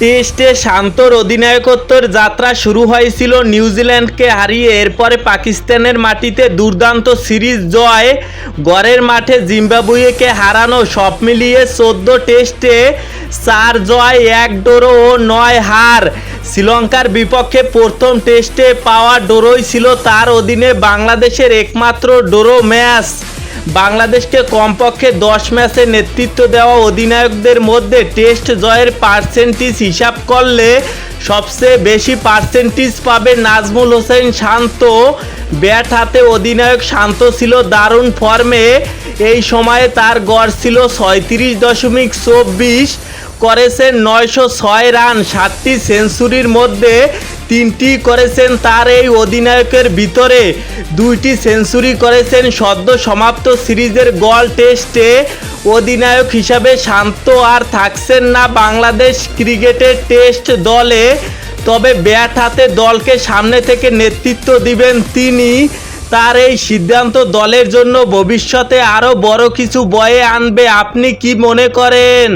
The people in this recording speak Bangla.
টেস্টে শান্তর অধিনায়কত্বের যাত্রা শুরু হয়েছিল নিউজিল্যান্ডকে হারিয়ে। এরপরে পাকিস্তানের মাটিতে দুর্দান্ত সিরিজ জয়। গড়ের মাঠে জিম্বাবুয়েকে হারানো সব মিলিয়ে চোদ্দ টেস্টে চার জয়, এক ডোরো ও নয় হার। শ্রীলঙ্কার বিপক্ষে প্রথম টেস্টে পাওয়া ডোরোই ছিল তার অধীনে বাংলাদেশের একমাত্র ডোরো ম্যাচ। বাংলাদেশকে কমপক্ষে দশ ম্যাচে নেতৃত্ব দেওয়া অধিনায়কদের মধ্যে টেস্ট জয়ের পার্সেন্টেজ হিসাব করলে সবচেয়ে বেশি পার্সেন্টেজ পাবে নাজমুল হোসেন শান্ত। ব্যাট হাতে অধিনায়ক শান্ত ছিল দারুণ ফর্মে। এই সময়ে তার গড় ছিল ছয়ত্রিশ দশমিক চব্বিশ। করেছেন নয়শো ছয় রান, সাতটি সেঞ্চুরির মধ্যে তিনটি করেছেন তার এই অধিনায়কের ভিতরে, দুইটি সেঞ্চুরি করেছেন সদ্য সমাপ্ত সিরিজের গল টেস্টে। অধিনায়ক হিসাবে শান্ত আর থাকছেন না বাংলাদেশ ক্রিকেটের টেস্ট দলে, তবে ব্যাট হাতে দলকে সামনে থেকে নেতৃত্ব দিবেন তিনি। তার এই সিদ্ধান্ত দলের জন্য ভবিষ্যতে আরও বড় কিছু বয়ে আনবে, আপনি কি মনে করেন?